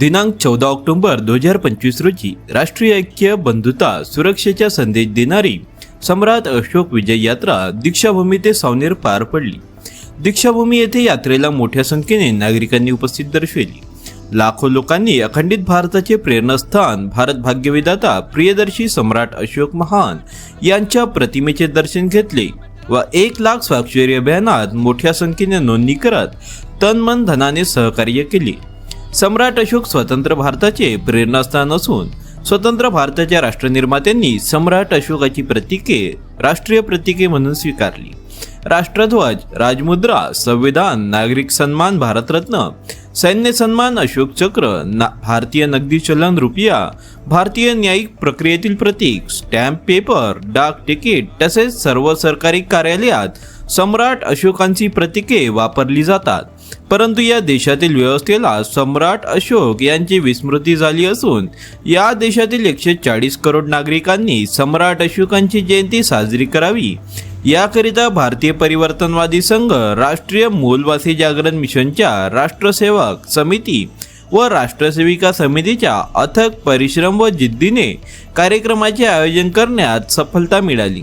दिनांक चौदा ऑक्टोबर दोन हजार पंचवीस रोजी राष्ट्रीय ऐक्य बंधुता सुरक्षेचा संदेश देणारी सम्राट अशोक विजय यात्रा दीक्षाभूमी ते सावनेर पार पडली. दीक्षाभूमी येथे यात्रेला मोठ्या संख्येने नागरिकांनी उपस्थित दर्शविली. लाखो लोकांनी अखंडित भारताचे प्रेरणास्थान भारत भाग्यविदाता प्रियदर्शी सम्राट अशोक महान यांच्या प्रतिमेचे दर्शन घेतले व एक लाख स्वाक्षरी अभियानात मोठ्या संख्येने नोंदणी करत तन मन धनाने सहकार्य केले. सम्राट अशोक स्वतंत्र भारताचे प्रेरणास्थान असून स्वतंत्र भारताच्या राष्ट्रनिर्मात्यांनी सम्राट अशोकाची प्रतीके राष्ट्रीय प्रतीके म्हणून स्वीकारली. राष्ट्रध्वज राजमुद्रा संविधान नागरिक सन्मान भारतरत्न सैन्य सन्मान अशोक चक्र ना भारतीय नगदी चलन रुपया भारतीय न्यायिक प्रक्रियेतील प्रतीक स्टॅम्प पेपर डाक तिकीट तसेच सर्व सरकारी कार्यालयात सम्राट अशोकांची प्रतीके वापरली जातात. परंतु या देशातील व्यवस्थेला सम्राट अशोक यांची विस्मृती झाली असून या देशातील एकशे चाळीस करोड नागरिकांनी सम्राट अशोकांची जयंती साजरी करावी. याकरिता भारतीय परिवर्तनवादी संघ राष्ट्रीय मूलवासी जागरण मिशनच्या राष्ट्रसेवक समिती व राष्ट्रसेविका समितीच्या अथक परिश्रम व जिद्दीने कार्यक्रमाचे आयोजन करण्यात सफलता मिळाली.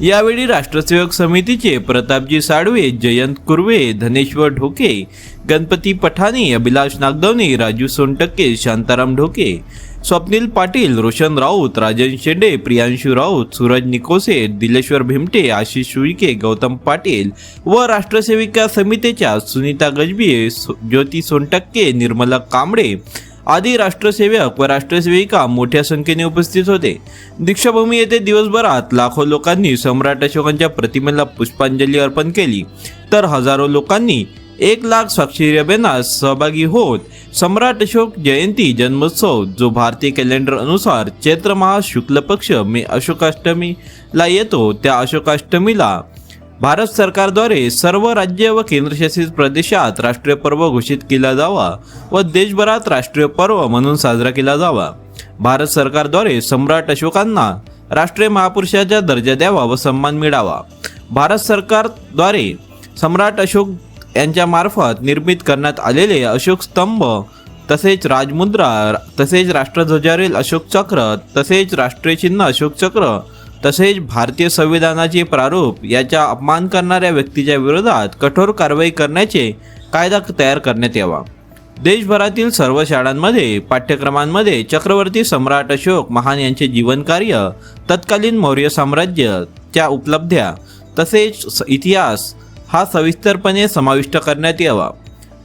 यावेळी राष्ट्रसेवक समितीचे प्रतापजी साळवे जयंत कुर्वे धनेश्वर ढोके गणपती पठाणे अभिलाष नागदवणे राजू सोनटक्के शांताराम ढोके स्वप्नील पाटील रोशन राऊत राजन शेंडे प्रियांशू राऊत सूरज निकोसे दिलेश्वर भिमटे आशिष शुईके गौतम पाटील व राष्ट्रसेविका समितीच्या सुनीता गजबी ज्योती सोनटक्के निर्मला कांबळे आदी राष्ट्रसेवक व राष्ट्रसेविका मोठ्या संख्येने उपस्थित होते. दीक्षाभूमी येथे दिवसभरात लाखो लोकांनी सम्राट अशोकांच्या प्रतिमेला पुष्पांजली अर्पण केली. तर हजारो लोकांनी एक लाख स्वाक्षरी अभियानात सहभागी होत सम्राट अशोक जयंती जन्मोत्सव जो भारतीय कॅलेंडर अनुसार चैत्र महा शुक्ल पक्ष मे अशोकाष्टमीला येतो त्या अशोकाष्टमीला भारत सरकारद्वारे सर्व राज्य व केंद्रशासित प्रदेशात राष्ट्रीय पर्व घोषित केला जावा व देशभरात राष्ट्रीय पर्व म्हणून साजरा केला जावा. भारत सरकारद्वारे सम्राट अशोकांना राष्ट्रीय महापुरुषाचा दर्जा द्यावा व सन्मान मिळावा. भारत सरकारद्वारे सम्राट अशोक यांच्यामार्फत निर्मित करण्यात आलेले अशोक स्तंभ तसेच राजमुद्रा तसेच राष्ट्रध्वजावरील अशोक चक्र तसेच राष्ट्रीय चिन्ह अशोक चक्र तसेच भारतीय संविधानाचे प्रारूप याचा अपमान करणाऱ्या व्यक्तीच्या विरोधात कठोर कारवाई करण्याचे कायदा तयार करण्यात यावा. देशभरातील सर्व शाळांमध्ये पाठ्यक्रमांमध्ये चक्रवर्ती सम्राट अशोक महान यांचे जीवनकार्य तत्कालीन मौर्य साम्राज्याच्या उपलब्ध्या तसेच स- इतिहास हा सविस्तरपणे समाविष्ट करण्यात यावा.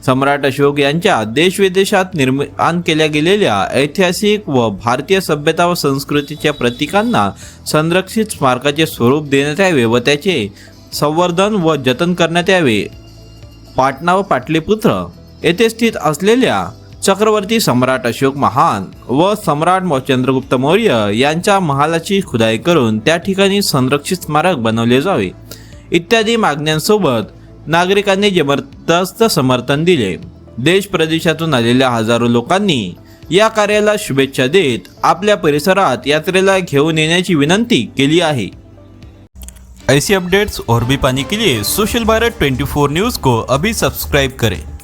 सम्राट अशोक यांच्या देशविदेशात निर्माण केल्या गेलेल्या ऐतिहासिक व भारतीय सभ्यता व संस्कृतीच्या प्रतीकांना संरक्षित स्मारकाचे स्वरूप देण्यात यावे व त्याचे संवर्धन व जतन करण्यात यावे. पाटणा व पाटलीपुत्र येथे स्थित असलेल्या चक्रवर्ती सम्राट अशोक महान व सम्राट चंद्रगुप्त मौर्य यांच्या महालाची खुदाई करून त्या ठिकाणी संरक्षित स्मारक बनवले जावे. इत्यादी मागण्यांसोबत नागरिकांनी जबरदस्त समर्थन दिले. देश प्रदेशातून आलेल्या हजारो लोकांनी या कार्याला शुभेच्छा देत आपल्या परिसरात यात्रेला घेऊन येण्याची विनंती केली आहे. ऐसी अपडेट्स और भी पाने के लिए सोशल भारत 24 न्यूज़ को अभी सब्सक्राइब करें।